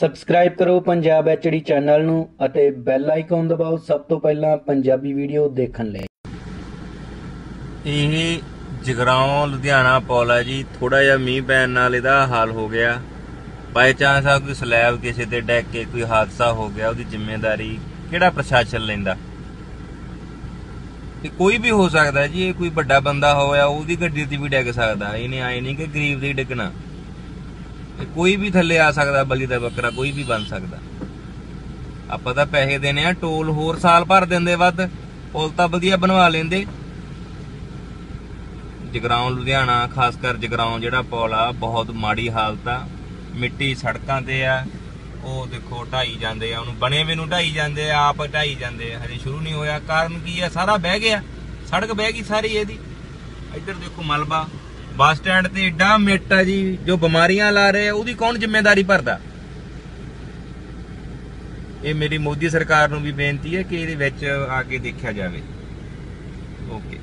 Subscribe ਕਰੋ Punjab HD channel ਨੂੰ ਅਤੇ ਬੈਲ ਆਈਕਨ ਦਬਾਓ ਸਭ ਤੋਂ ਪਹਿਲਾਂ ਪੰਜਾਬੀ ਵੀਡੀਓ ਦੇਖਣ ਲਈ। ਇਹ ਜਗਰਾਉਂ, ਲੁਧਿਆਣਾ ਪੁਲ ਹੈ ਜੀ। ਥੋੜਾ ਜਿਹਾ ਮੀਂਹ ਪੈਣ ਨਾਲ ਇਹਦਾ ਹਾਲ ਹੋ ਗਿਆ। ਬਾਈ ਚਾਂਸ ਆ ਕੋਈ ਸਲੈਬ ਕਿਸੇ ਤੇ ਡੈਕ ਕੇ ਕੋਈ ਹਾਦਸਾ ਹੋ ਗਿਆ, ਉਹਦੀ ਜ਼ਿੰਮੇਵਾਰੀ ਕਿਹੜਾ ਪ੍ਰਸ਼ਾਸਨ ਲੈਂਦਾ? ਇਹ ਕੋਈ ਵੀ ਹੋ ਸਕਦਾ ਜੀ, ਇਹ ਕੋਈ ਵੱਡਾ ਬੰਦਾ ਹੋਇਆ, ਉਹਦੀ ਗੱਡੀ ਤੇ ਵੀ ਡਿੱਗ ਸਕਦਾ। ਇਹਨੇ ਆਏ ਨਹੀਂ ਕਿ ਗਰੀਬ ਦੇ ਡਿੱਗਣਾ। ਕੋਈ ਵੀ ਥੱਲੇ ਆ ਸਕਦਾ, ਬਲੀ ਦਾ ਬੱਕਰਾ ਕੋਈ ਵੀ ਬਣ ਸਕਦਾ। ਆਪਾਂ ਤਾਂ ਪੈਸੇ ਦੇਣੇ ਆ, ਟੋਲ ਹੋਰ ਸਾਲ ਭਰ ਦਿੰਦੇ ਵੱਧ, ਪੁਲ ਤਾਂ ਵਧੀਆ ਬਣਵਾ ਲੈਂਦੇ। ਜਗਰਾਉਂ, ਲੁਧਿਆਣਾ, ਖਾਸ ਕਰ ਜਗਰਾਉਂ ਜਿਹੜਾ ਪੁਲ ਆ, ਬਹੁਤ ਮਾੜੀ ਹਾਲਤ ਆ। ਮਿੱਟੀ ਸੜਕਾਂ ਤੇ ਆ, ਉਹ ਦੇਖੋ ਢਾਈ ਜਾਂਦੇ ਆ, ਉਹਨੂੰ ਬਣੇ ਵੇ ਨੂੰ ਢਾਈ ਜਾਂਦੇ ਆ, ਆਪ ਢਾਈ ਜਾਂਦੇ ਆ। ਹਜੇ ਸ਼ੁਰੂ ਨਹੀਂ ਹੋਇਆ, ਕਾਰਨ ਕੀ ਆ? ਸਾਰਾ ਬਹਿ ਗਿਆ, ਸੜਕ ਬਹਿ ਗਈ ਸਾਰੀ ਇਹਦੀ। ਇੱਧਰ ਦੇਖੋ ਮਲਬਾ ਬੱਸ ਸਟੈਂਡ ਤੇ ਏਡਾ ਮਿੱਟ ਆ ਜੀ, ਜੋ ਬਿਮਾਰੀਆਂ ਲਾ ਰਹੇ ਆ ਉਹਦੀ ਕੌਣ ਜ਼ਿੰਮੇਵਾਰੀ ਭਰਦਾ? ਇਹ ਮੇਰੀ ਮੋਦੀ ਸਰਕਾਰ ਨੂੰ ਵੀ ਬੇਨਤੀ ਹੈ ਕਿ ਇਹਦੇ ਵਿੱਚ ਆ ਕੇ ਦੇਖਿਆ ਜਾਵੇ। ਓਕੇ।